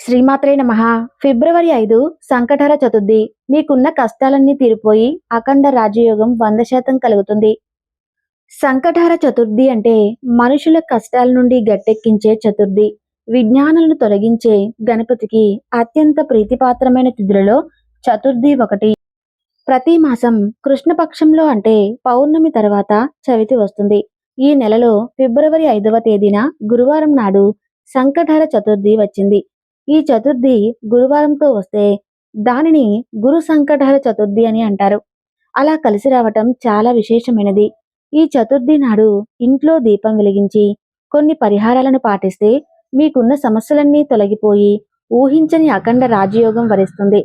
శ్రీమాత్రే నమ. ఫిబ్రవరి ఐదు సంకటహర చతుర్థి. మీకున్న కష్టాలన్నీ తీరిపోయి అఖండ రాజయోగం వంద శాతం కలుగుతుంది. సంకటహర చతుర్థి అంటే మనుషుల కష్టాల నుండి గట్టెక్కించే చతుర్థి. విజ్ఞానాలను తొలగించే గణపతికి అత్యంత ప్రీతిపాత్రమైన తిథులలో చతుర్థి ఒకటి. ప్రతి మాసం కృష్ణపక్షంలో అంటే పౌర్ణమి తర్వాత చవితి వస్తుంది. ఈ నెలలో ఫిబ్రవరి ఐదవ తేదీన గురువారం నాడు సంకటహర చతుర్థి వచ్చింది. ఈ చతుర్థి గురువారంతో వస్తే దానిని గురు సంకటహర చతుర్థి అని అంటారు. అలా కలిసి రావటం చాలా విశేషమైనది. ఈ చతుర్థి నాడు ఇంట్లో దీపం వెలిగించి కొన్ని పరిహారాలను పాటిస్తే మీకున్న సమస్యలన్నీ తొలగిపోయి ఊహించని అఖండ రాజయోగం వరిస్తుంది.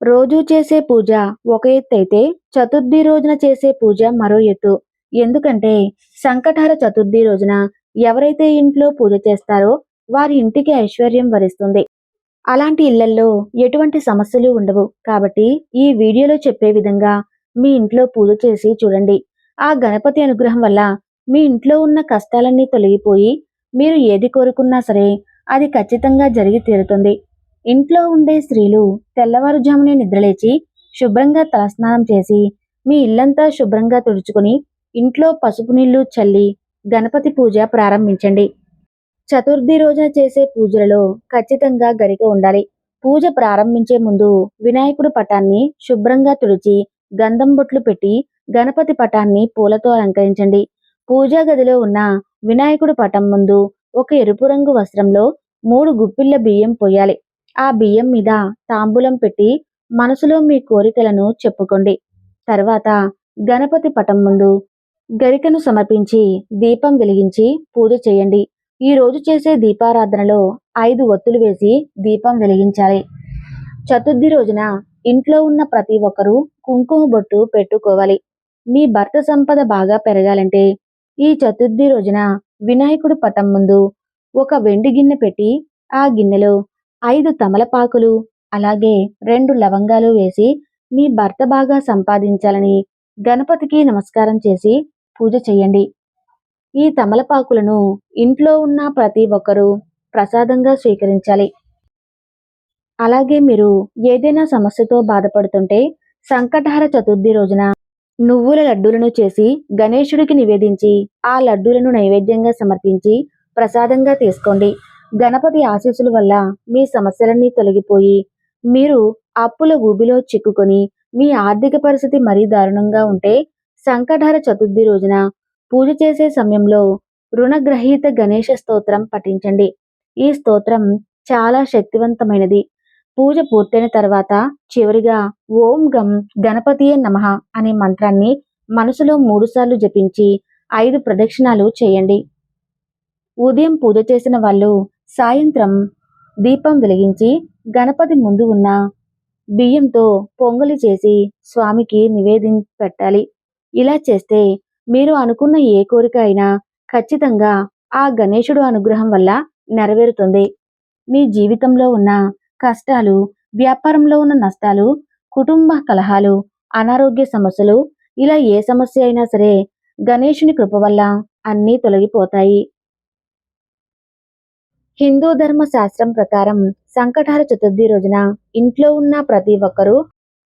రోజూ చేసే పూజ ఒక ఎత్తు అయితే చతుర్థి రోజున చేసే పూజ మరో ఎత్తు. ఎందుకంటే సంకటహర చతుర్థి రోజున ఎవరైతే ఇంట్లో పూజ చేస్తారో వారి ఇంటికి ఐశ్వర్యం వరిస్తుంది. అలాంటి ఇళ్ళల్లో ఎటువంటి సమస్యలు ఉండవు. కాబట్టి ఈ వీడియోలో చెప్పే విధంగా మీ ఇంట్లో పూజ చేసి చూడండి. ఆ గణపతి అనుగ్రహం వల్ల మీ ఇంట్లో ఉన్న కష్టాలన్నీ తొలగిపోయి మీరు ఏది కోరుకున్నా సరే అది ఖచ్చితంగా జరిగి తీరుతుంది. ఇంట్లో ఉండే స్త్రీలు తెల్లవారుజామునే నిద్రలేచి శుభ్రంగా తలస్నానం చేసి మీ ఇల్లంతా శుభ్రంగా తుడుచుకుని ఇంట్లో పసుపు నీళ్ళు చల్లి గణపతి పూజ ప్రారంభించండి. చతుర్థి రోజున చేసే పూజలలో ఖచ్చితంగా గరిక ఉండాలి. పూజ ప్రారంభించే ముందు వినాయకుడి పటాన్ని శుభ్రంగా తుడిచి గంధం బొట్లు పెట్టి గణపతి పటాన్ని పూలతో అలంకరించండి. పూజా గదిలో ఉన్న వినాయకుడి పటం ముందు ఒక ఎరుపు రంగు వస్త్రంలో మూడు గుప్పిళ్ళ బియ్యం పోయాలి. ఆ బియ్యం మీద తాంబూలం పెట్టి మనసులో మీ కోరికలను చెప్పుకోండి. తర్వాత గణపతి పటం ముందు గరికను సమర్పించి దీపం వెలిగించి పూజ చేయండి. ఈ రోజు చేసే దీపారాధనలో ఐదు ఒత్తులు వేసి దీపం వెలిగించాలి. చతుర్థి రోజున ఇంట్లో ఉన్న ప్రతి ఒక్కరూ కుంకుమ బొట్టు పెట్టుకోవాలి. మీ భర్త సంపద బాగా పెరగాలంటే ఈ చతుర్థి రోజున వినాయకుడు పటం ముందు ఒక వెండి గిన్నె పెట్టి ఆ గిన్నెలో ఐదు తమలపాకులు అలాగే రెండు లవంగాలు వేసి మీ భర్త బాగా సంపాదించాలని గణపతికి నమస్కారం చేసి పూజ చేయండి. ఈ తమలపాకులను ఇంట్లో ఉన్న ప్రతి ఒక్కరూ ప్రసాదంగా స్వీకరించాలి. అలాగే మీరు ఏదైనా సమస్యతో బాధపడుతుంటే సంకటహర చతుర్థి రోజున నువ్వుల లడ్డూలను చేసి గణేశుడికి నివేదించి ఆ లడ్డూలను నైవేద్యంగా సమర్పించి ప్రసాదంగా తీసుకోండి. గణపతి ఆశీస్సుల వల్ల మీ సమస్యలన్నీ తొలగిపోయి మీరు అప్పుల ఊబిలో చిక్కుకొని మీ ఆర్థిక పరిస్థితి మరీ దారుణంగా ఉంటే సంకటహర చతుర్థి రోజున పూజ చేసే సమయంలో రుణగ్రహీత గణేష స్తోత్రం పఠించండి. ఈ స్తోత్రం చాలా శక్తివంతమైనది. పూజ పూర్తయిన తర్వాత చివరిగా ఓం గం గణపతియే నమః అనే మంత్రాన్ని మనసులో మూడుసార్లు జపించి ఐదు ప్రదక్షిణాలు చేయండి. ఉదయం పూజ చేసిన వాళ్ళు సాయంత్రం దీపం వెలిగించి గణపతి ముందు ఉన్న బియ్యంతో పొంగలి చేసి స్వామికి నివేదించి పెట్టాలి. ఇలా చేస్తే మీరు అనుకున్న ఏ కోరిక అయినా ఖచ్చితంగా ఆ గణేశుడు అనుగ్రహం వల్ల నెరవేరుతుంది. మీ జీవితంలో ఉన్న కష్టాలు వ్యాపారంలో ఉన్న నష్టాలు కుటుంబ కలహాలు అనారోగ్య సమస్యలు ఇలా ఏ సమస్య అయినా సరే గణేశుని కృప వల్ల అన్నీ తొలగిపోతాయి. హిందూ ధర్మ శాస్త్రం ప్రకారం సంకటహార చతుర్థి రోజున ఇంట్లో ఉన్న ప్రతి ఒక్కరూ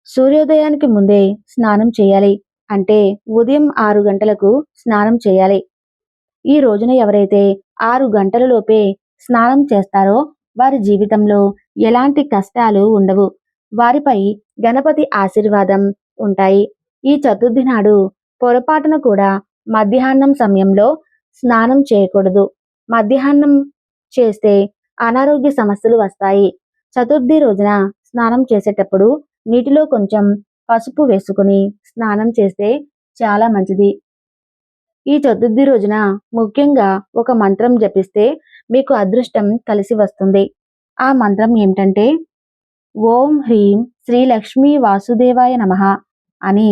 సూర్యోదయానికి ముందే స్నానం చేయాలి. అంటే ఉదయం ఆరు గంటలకు స్నానం చేయాలి. ఈ రోజున ఎవరైతే ఆరు గంటల లోపే స్నానం చేస్తారో వారి జీవితంలో ఎలాంటి కష్టాలు ఉండవు. వారిపై గణపతి ఆశీర్వాదం ఉంటాయి. ఈ చతుర్థి నాడు పొరపాటున కూడా మధ్యాహ్నం సమయంలో స్నానం చేయకూడదు. మధ్యాహ్నం చేస్తే అనారోగ్య సమస్యలు వస్తాయి. చతుర్థి రోజున స్నానం చేసేటప్పుడు నీటిలో కొంచెం పసుపు వేసుకుని స్నానం చేస్తే చాలా మంచిది. ఈ చతుర్థి రోజున ముఖ్యంగా ఒక మంత్రం జపిస్తే మీకు అదృష్టం కలిసి వస్తుంది. ఆ మంత్రం ఏమిటంటే ఓం హ్రీం శ్రీ లక్ష్మీ వాసుదేవాయ నమః అని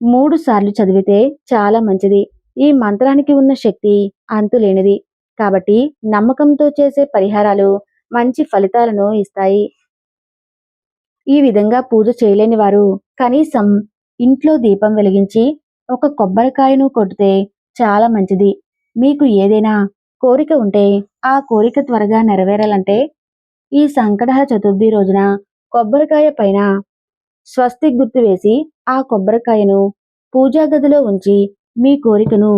మూడు సార్లు చదివితే చాలా మంచిది. ఈ మంత్రానికి ఉన్న శక్తి అంతులేనిది. కాబట్టి నమ్మకంతో చేసే పరిహారాలు మంచి ఫలితాలను ఇస్తాయి. ఈ విధంగా పూజ చేయలేని వారు. కనీసం ఇంట్లో దీపం వెలిగించి ఒక కొబ్బరికాయను కొడితే చాలా మంచిది. మీకు ఏదైనా కోరిక ఉంటే ఆ కోరిక త్వరగా నెరవేరాలంటే ఈ సంకటహ చతుర్థి రోజున కొబ్బరికాయ పైన స్వస్తి గుర్తు వేసి ఆ కొబ్బరికాయను పూజా గదిలో ఉంచి మీ కోరికను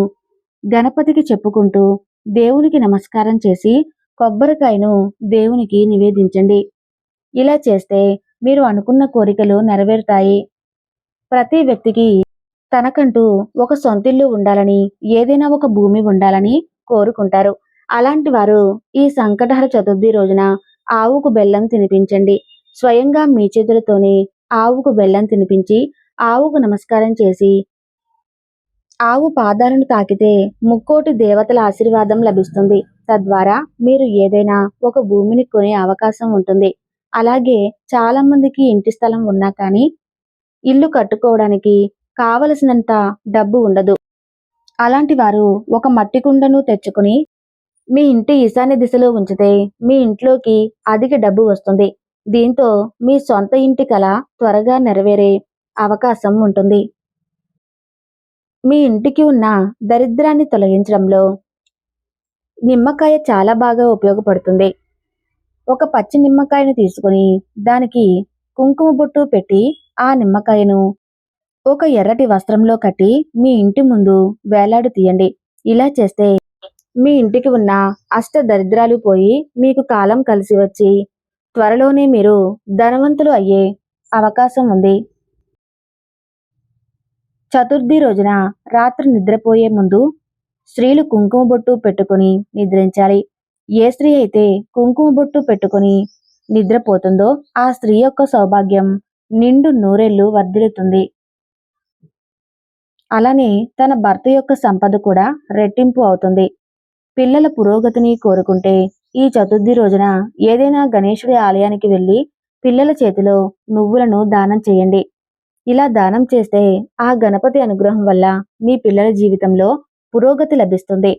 గణపతికి చెప్పుకుంటూ దేవునికి నమస్కారం చేసి కొబ్బరికాయను దేవునికి నివేదించండి. ఇలా చేస్తే మీరు అనుకున్న కోరికలు నెరవేరుతాయి. ప్రతి వ్యక్తికి తనకంటూ ఒక సొంతిల్లు ఉండాలని ఏదైనా ఒక భూమి ఉండాలని కోరుకుంటారు. అలాంటి వారు ఈ సంకటహర చతుర్థి రోజున ఆవుకు బెల్లం తినిపించండి. స్వయంగా మీ చేతులతోనే ఆవుకు బెల్లం తినిపించి ఆవుకు నమస్కారం చేసి ఆవు పాదాలను తాకితే ముక్కోటి దేవతల ఆశీర్వాదం లభిస్తుంది. తద్వారా మీరు ఏదైనా ఒక భూమిని కొనే అవకాశం ఉంటుంది. అలాగే చాలా మందికి ఇంటి స్థలం ఉన్నా కానీ ఇల్లు కట్టుకోవడానికి కావలసినంత డబ్బు ఉండదు. అలాంటి వారు ఒక మట్టి కుండను తెచ్చుకుని మీ ఇంటి ఈశాన్య దిశలో ఉంచితే మీ ఇంట్లోకి అధిక డబ్బు వస్తుంది. దీంతో మీ సొంత ఇంటి కల త్వరగా నెరవేరే అవకాశం ఉంటుంది. మీ ఇంటికి ఉన్న దరిద్రాన్ని తొలగించడంలో నిమ్మకాయ చాలా బాగా ఉపయోగపడుతుంది. ఒక పచ్చి నిమ్మకాయను తీసుకుని దానికి కుంకుమ బొట్టు పెట్టి ఆ నిమ్మకాయను ఒక ఎర్రటి వస్త్రంలో కట్టి మీ ఇంటి ముందు వేలాడు తీయండి. ఇలా చేస్తే మీ ఇంటికి ఉన్న అష్ట దరిద్రాలు పోయి మీకు కాలం కలిసి వచ్చి త్వరలోనే మీరు ధనవంతులు అయ్యే అవకాశం ఉంది. చతుర్థి రోజున రాత్రి నిద్రపోయే ముందు స్త్రీలు కుంకుమ బొట్టు పెట్టుకుని నిద్రించాలి. ఏ స్త్రీ అయితే కుంకుమ బొట్టు పెట్టుకుని నిద్రపోతుందో ఆ స్త్రీ యొక్క సౌభాగ్యం నిండు నూరెళ్ళు వర్ధిల్లుతుంది. అలానే తన భర్త యొక్క సంపద కూడా రెట్టింపు అవుతుంది. పిల్లల పురోగతిని కోరుకుంటే ఈ చతుర్థి రోజున ఏదైనా గణేశుడి ఆలయానికి వెళ్ళి పిల్లల చేతిలో నువ్వులను దానం చేయండి. ఇలా దానం చేస్తే ఆ గణపతి అనుగ్రహం వల్ల మీ పిల్లల జీవితంలో పురోగతి లభిస్తుంది.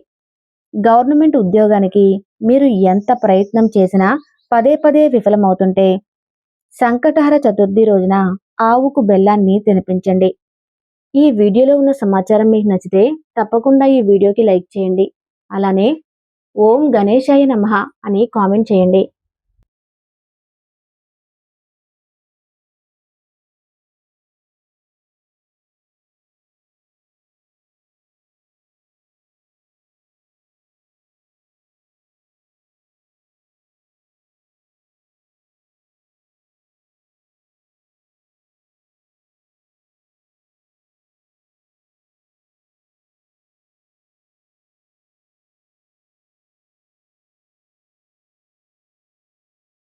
గవర్నమెంట్ ఉద్యోగానికి మీరు ఎంత ప్రయత్నం చేసినా పదే పదే విఫలమవుతుంటే సంకటహర చతుర్థి రోజున ఆవుకు బెల్లాన్ని తినిపించండి. ఈ వీడియోలో ఉన్న సమాచారం మీకు నచ్చితే తప్పకుండా ఈ వీడియోకి లైక్ చేయండి. అలానే ఓం గణేశాయ నమః అని కామెంట్ చేయండి.